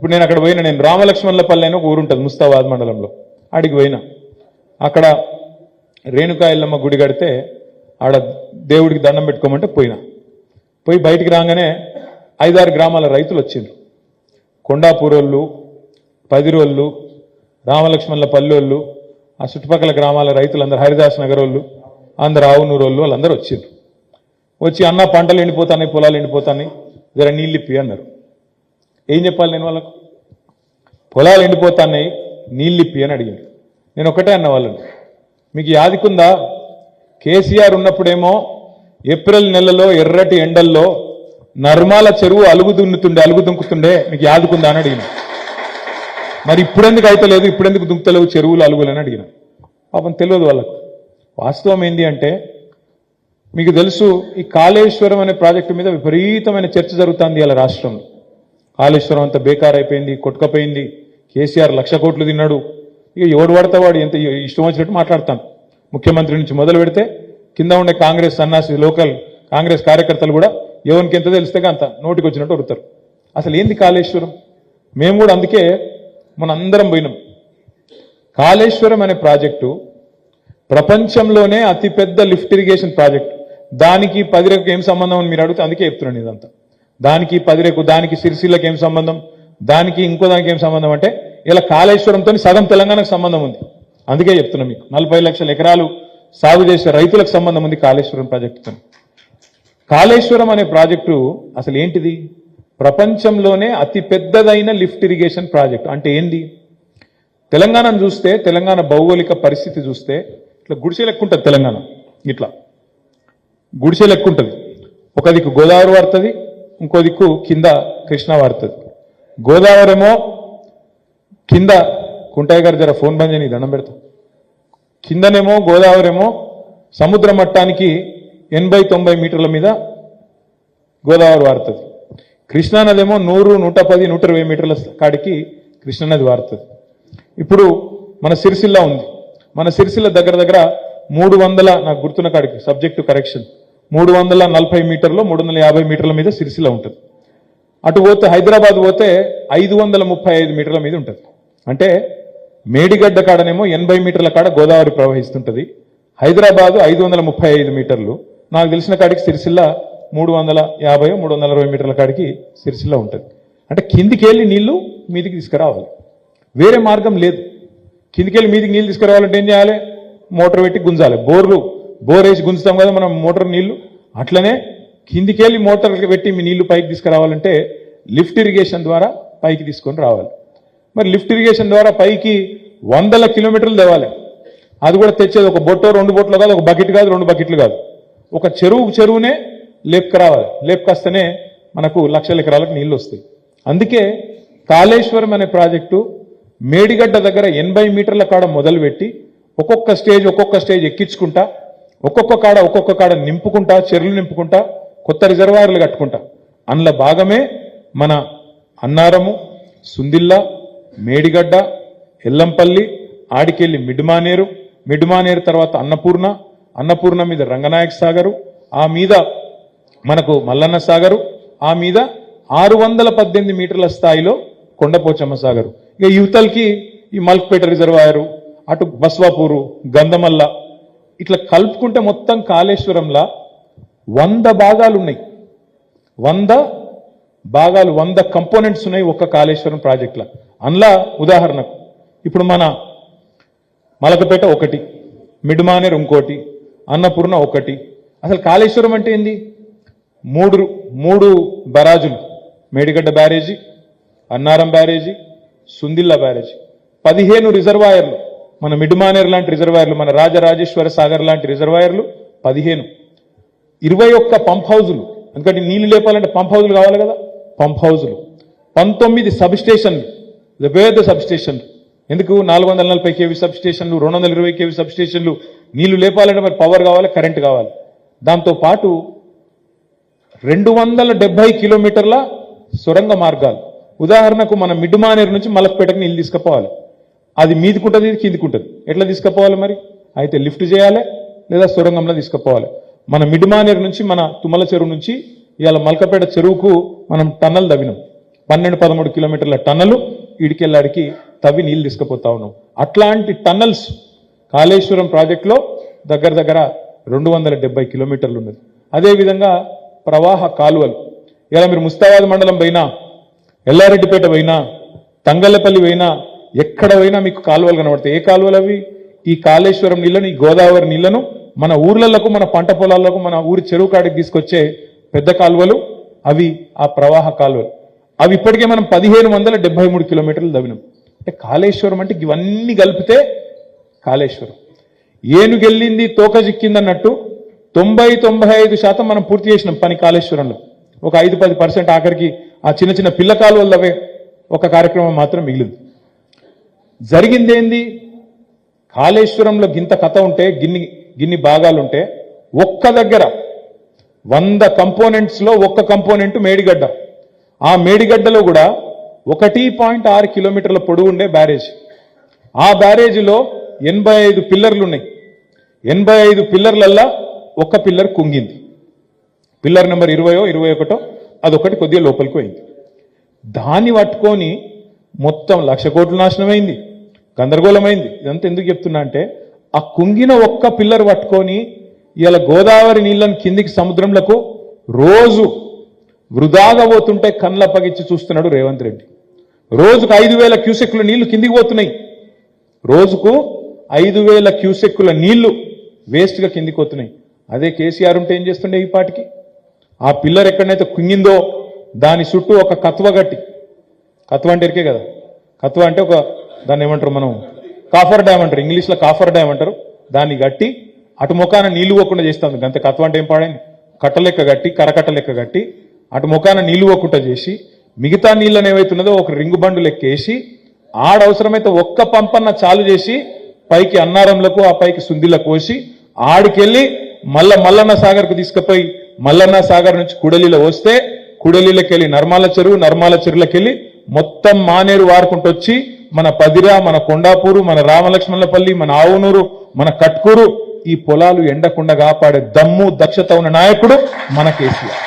ఇప్పుడు నేను అక్కడ పోయినా నేను రామలక్ష్మణులపల్లి అని ఒక ఊరు ఉంటుంది ముస్తాబాద్ మండలంలో. ఆడికి పోయినా. అక్కడ రేణుకాయలమ్మ ఎల్లమ్మ గుడి కడితే ఆడ దేవుడికి దండం పెట్టుకోమంటే పోయినా. పోయి బయటికి రాగానే ఐదారు గ్రామాల రైతులు వచ్చిండ్రు. కొండాపూరోళ్ళు పదిరోళ్ళు రామలక్ష్మణుల పల్లెళ్ళు ఆ చుట్టుపక్కల గ్రామాల రైతులందరూ హరిదాస్ నగర్ వాళ్ళు అందరు ఆవునూరు వాళ్ళు వాళ్ళందరూ వచ్చిండ్రు. వచ్చి అన్న పంటలు ఎండిపోతాయి పొలాలు ఎండిపోతాయి జర నీళ్ళు ఇప్పి అన్నారు. ఏం చెప్పాలి నేను వాళ్ళకు? పొలాలు ఎండిపోతున్నాయి నీళ్ళు ఇప్పి అని అడిగాను నేను ఒకటే అన్న వాళ్ళని. మీకు యాదికుందా? కేసీఆర్ ఉన్నప్పుడేమో ఏప్రిల్ నెలలో ఎర్రటి ఎండల్లో నర్మాల చెరువు అలుగు దున్నుతుండే అలుగు దుంకుతుండే మీకు యాదుకుందా అని అడిగిన. మరి ఇప్పుడెందుకు అయితలేదు ఇప్పుడెందుకు దుంకుతలేవు చెరువులు అలుగులు అని అడిగిన. పాపం తెలియదు వాళ్ళకు. వాస్తవం ఏంటి అంటే మీకు తెలుసు ఈ కాళేశ్వరం అనే ప్రాజెక్టు మీద విపరీతమైన చర్చ జరుగుతుంది ఇలా రాష్ట్రంలో. కాళేశ్వరం అంత బేకార్ అయిపోయింది కొట్టుకపోయింది. కేసీఆర్ లక్ష కోట్లు తిన్నాడు. ఇక ఎవడు పడితే వాడు ఎంత ఇష్టం వచ్చినట్టు మాట్లాడతాను ముఖ్యమంత్రి నుంచి మొదలు పెడితే కింద ఉండే కాంగ్రెస్ సన్నాసి లోకల్ కాంగ్రెస్ కార్యకర్తలు కూడా ఎవరికి ఎంత తెలిస్తే అంత నోటికి వచ్చినట్టు వరుతారు అసలు ఏంది కాళేశ్వరం? మేము కూడా అందుకే మన అందరం పోయినాం. కాళేశ్వరం అనే ప్రాజెక్టు ప్రపంచంలోనే అతిపెద్ద లిఫ్ట్ ఇరిగేషన్ ప్రాజెక్ట్. దానికి పదిరేకు ఏం సంబంధం అని మీరు అడిగితే అందుకే చెప్తున్నాను ఇదంతా. దానికి పదిరేకు దానికి సిరిసిల్లకి ఏం సంబంధం? దానికి ఇంకో దానికి ఏం సంబంధం అంటే ఇలా కాళేశ్వరంతో సగం తెలంగాణకు సంబంధం ఉంది. అందుకే చెప్తున్నా మీకు నలభై లక్షల ఎకరాలు సాగు చేసే రైతులకు సంబంధం ఉంది కాళేశ్వరం ప్రాజెక్టుతో. కాళేశ్వరం అనే ప్రాజెక్టు అసలు ఏంటిది? ప్రపంచంలోనే అతి పెద్దదైన లిఫ్ట్ ఇరిగేషన్ ప్రాజెక్ట్. అంటే ఏంది? తెలంగాణను చూస్తే తెలంగాణ భౌగోళిక పరిస్థితి చూస్తే ఇట్లా గుడిసె లెక్కుంటుంది తెలంగాణ. ఇట్లా గుడిసె లెక్క ఉంటుంది. ఒక దిక్కు గోదావరి పడుతుంది ఇంకో దిక్కు కింద కృష్ణ వాడుతుంది గోదావరి ఏమో కింద కుంటయ్య గారు జర ఫోన్ బంద్ చేయని దండం పెడతా. కిందనేమో గోదావరి ఏమో సముద్ర మట్టానికి ఎనభై తొంభై మీటర్ల మీద గోదావరి వారుతుంది. కృష్ణానది ఏమో నూరు నూట పది నూట ఇరవై మీటర్ల కాడికి కృష్ణానది వారుతుంది. ఇప్పుడు మన సిరిసిల్ల ఉంది. మన సిరిసిల్ల దగ్గర దగ్గర మూడు వందల నాకు గుర్తున్న కాడికి సబ్జెక్టు కరెక్షన్. మూడు వందల నలభై మీటర్లు మూడు వందల యాభై మీటర్ల మీద సిరిసిల్ల ఉంటుంది. అటు పోతే హైదరాబాద్ పోతే ఐదు వందల ముప్పై ఐదు మీటర్ల మీద ఉంటుంది. అంటే మేడిగడ్డ కాడనేమో ఎనభై మీటర్ల కాడ గోదావరి ప్రవహిస్తుంటుంది. హైదరాబాదు ఐదు వందల ముప్పై ఐదు మీటర్లు. నాకు తెలిసిన కాడికి సిరిసిల్ల మూడు వందల యాభై మూడు వందల అరవై మీటర్ల కాడికి సిరిసిల్ల ఉంటుంది. అంటే కిందికి వెళ్ళి నీళ్ళు మీదికి తీసుకురావాలి. వేరే మార్గం లేదు. కిందికి వెళ్ళి మీదికి నీళ్ళు తీసుకురావాలంటే ఏం చేయాలి? మోటార్ పెట్టి గుంజాలి. బోర్లు బోర్ వేసి గుంజుతాం కదా మనం మోటార్ నీళ్ళు? అట్లనే కిందికెళ్ళి మోటార్ పెట్టి మీ నీళ్ళు పైకి తీసుకురావాలంటే లిఫ్ట్ ఇరిగేషన్ ద్వారా పైకి తీసుకొని రావాలి. మరి లిఫ్ట్ ఇరిగేషన్ ద్వారా పైకి వందల కిలోమీటర్లు తేవాలి. అది కూడా తెచ్చేది ఒక బొట్టో రెండు బొట్లు కాదు ఒక బకెట్ కాదు రెండు బకెట్లు కాదు. ఒక చెరువు చెరువునే లేపుకురావాలి లేపుకొస్తేనే మనకు లక్షల ఎకరాలకు నీళ్ళు వస్తాయి. అందుకే కాళేశ్వరం అనే ప్రాజెక్టు మేడిగడ్డ దగ్గర ఎనభై మీటర్ల కాడ మొదలుపెట్టి ఒక్కొక్క స్టేజ్ ఒక్కొక్క స్టేజ్ ఎక్కించుకుంటా ఒక్కొక్క కాడ ఒక్కొక్క కాడ నింపుకుంటా చెరువులు నింపుకుంటా కొత్త రిజర్వాయర్లు కట్టుకుంటా. అందులో భాగమే మన అన్నారము సుందిల్ల మేడిగడ్డ ఎల్లంపల్లి ఆడికెళ్ళి మిడ్మానేరు. మిడ్మానేరు తర్వాత అన్నపూర్ణ అన్నపూర్ణ మీద రంగనాయక సాగరు ఆ మీద మనకు మల్లన్న సాగరు ఆ మీద ఆరు వందల పద్దెనిమిది మీటర్ల స్థాయిలో కొండపోచమ్మ సాగరు. ఇక యువతలకి ఈ మల్క్పేట రిజర్వాయరు అటు బస్వాపూరు గంధమల్ల ఇట్లా కలుపుకుంటే మొత్తం కాళేశ్వరంలా వంద భాగాలు ఉన్నాయి వంద భాగాలు వంద కంపోనెంట్స్ ఉన్నాయి ఒక్క కాళేశ్వరం ప్రాజెక్టులో. అందులో ఉదాహరణకు ఇప్పుడు మన మలకపేట ఒకటి మిడ్మానేర్ ఇంకోటి అన్నపూర్ణ ఒకటి. అసలు కాళేశ్వరం అంటే ఏంది? మూడు మూడు బరాజులు మేడిగడ్డ బ్యారేజీ అన్నారం బ్యారేజీ సుందిల్ల బ్యారేజీ పదిహేను రిజర్వాయర్లు మన మిడ్మానేర్ లాంటి రిజర్వాయర్లు మన రాజరాజేశ్వర సాగర్ లాంటి రిజర్వాయర్లు పదిహేను. ఇరవై ఒక్క పంప్ హౌజులు. ఎందుకంటే నీళ్ళు లేపాలంటే పంప్ హౌజులు కావాలి కదా? పంప్ హౌజులు. పంతొమ్మిది సబ్ స్టేషన్లు పెద్ద సబ్ స్టేషన్లు ఎందుకు? నాలుగు వందల నలభై కేవీ సబ్ స్టేషన్లు రెండు వందల ఇరవై కేవీ సబ్ స్టేషన్లు నీళ్ళు లేపాలంటే మరి పవర్ కావాలి కరెంట్ కావాలి. దాంతో పాటు రెండు వందల డెబ్బై కిలోమీటర్ల సొరంగ మార్గాలు. ఉదాహరణకు మన మిడ్మానేరు నుంచి మలక్పేటకు నీళ్ళు తీసుకుపోవాలి. అది మీదికుంటుంది ఇది కిందికుంటుంది. ఎట్లా తీసుకుపోవాలి మరి? అయితే లిఫ్ట్ చేయాలి లేదా సొరంగంలో తీసుకుపోవాలి. మన మిడిమానేరు నుంచి మన తుమ్మల చెరువు నుంచి ఇవాళ మల్కపేట చెరువుకు మనం టన్నల్ తవ్వినాం. పన్నెండు పదమూడు కిలోమీటర్ల టన్నలు ఇడికెళ్ళాడికి తవ్వి నీళ్ళు తీసుకుపోతా ఉన్నాం. అట్లాంటి టన్నల్స్ కాళేశ్వరం ప్రాజెక్టులో దగ్గర దగ్గర రెండు వందల డెబ్బై కిలోమీటర్లు ఉన్నది. అదేవిధంగా ప్రవాహ కాలువలు. ఇలా మీరు ముస్తాబాద్ మండలం పోయినా ఎల్లారెడ్డిపేట పోయినా తంగళ్ళపల్లి పోయినా ఎక్కడ పోయినా మీకు కాలువలు కనబడతాయి. ఏ కాలువలు అవి? ఈ కాళేశ్వరం నీళ్ళను ఈ గోదావరి నీళ్ళను మన ఊర్లలకు మన పంట పొలాలకు మన ఊరి చెరువు కాడికి తీసుకొచ్చే పెద్ద కాలువలు. అవి ఆ ప్రవాహ కాలువలు. అవి ఇప్పటికే మనం పదిహేను వందల డెబ్బై మూడు కిలోమీటర్లు దవ్వినాం. అంటే కాళేశ్వరం అంటే ఇవన్నీ కలిపితే కాళేశ్వరం. ఏనుగెళ్ళింది తోక చిక్కింది అన్నట్టు తొంభై తొంభై ఐదు శాతం మనం పూర్తి చేసినాం పని కాళేశ్వరంలో. ఒక ఐదు పది పర్సెంట్ ఆఖరికి ఆ చిన్న చిన్న పిల్ల కాలువలవే ఒక కార్యక్రమం మాత్రం మిగిలింది. జరిగిందేంది? కాళేశ్వరంలో గింత కథ ఉంటే గిన్ని గిన్ని భాగాలుంటే ఒక్క దగ్గర వంద కంపోనెంట్స్లో ఒక్క కంపోనెంట్ మేడిగడ్డ. ఆ మేడిగడ్డలో కూడా ఒకటి పాయింట్ ఆరు కిలోమీటర్ల పొడవు ఉండే బ్యారేజ్. ఆ బ్యారేజీలో ఎనభై ఐదు పిల్లర్లు ఉన్నాయి ఎనభై ఐదు పిల్లర్లల్లా ఒక్క పిల్లర్ కుంగింది. పిల్లర్ నెంబర్ ఇరవయో ఇరవై ఒకటో అదొకటి కొద్దిగా లోపలికి పోయింది. దాన్ని పట్టుకొని మొత్తం లక్ష కోట్లు నాశనమైంది. గందరగోళమైంది. ఇదంతా ఎందుకు చెప్తున్నా అంటే ఆ కుంగిన ఒక్క పిల్లర్ పట్టుకొని ఇలా గోదావరి నీళ్ళని కిందికి సముద్రంలకు రోజు వృధాగా పోతుంటే కళ్ళ పగిచ్చి చూస్తున్నాడు రేవంత్ రెడ్డి. రోజుకు ఐదు వేల క్యూసెక్కుల నీళ్ళు కిందికి పోతున్నాయి. రోజుకు ఐదు వేల క్యూసెక్కుల నీళ్ళు వేస్ట్గా కిందికి పోతున్నాయి. అదే కేసీఆర్ ఉంటే ఏం చేస్తుండే ఈ పాటికి? ఆ పిల్లర్ ఎక్కడనైతే కుంగిందో దాని చుట్టూ ఒక కత్వ గట్టి కత్వ అంటే ఎరికే కదా? కత్వ అంటే ఒక దాన్ని ఏమంటారు మనం? కాఫర్ డ్యామ్ అంటారు. ఇంగ్లీష్లో కాఫర్ డ్యామ్ అంటారు. దాన్ని గట్టి అటు ముఖాన నీళ్ళు పోకుండా చేస్తాం. అంత కత్వ అంటే ఏం పాడైంది? కట్టలెక్క గట్టి కరకట్ట లెక్క గట్టి అటు ముఖాన నీళ్ళు పోకుండా చేసి మిగతా నీళ్ళని ఏవైతున్నదో ఒక రింగు బండు లెక్కేసి ఆడ అవసరమైతే ఒక్క పంపన్న చాలు చేసి పైకి అన్నారంలకు ఆ పైకి సుందిలకు కోసి ఆడికెళ్ళి మల్ల మల్లన్న సాగర్కు తీసుకుపోయి మల్లన్న సాగర్ నుంచి కుడలిలో వస్తే కుడలిలోకి వెళ్ళి నర్మాల చెరువు నర్మాల చెరువులకు వెళ్ళి మొత్తం మానేరు వారుకుంటూ వచ్చి మన పదిరా మన కొండాపూరు మన రామలక్ష్మణులపల్లి మన ఆవునూరు మన కట్కూరు ఈ పొలాలు ఎండకుండా కాపాడే దమ్ము దక్షత ఉన్న నాయకుడు మన కేసీఆర్.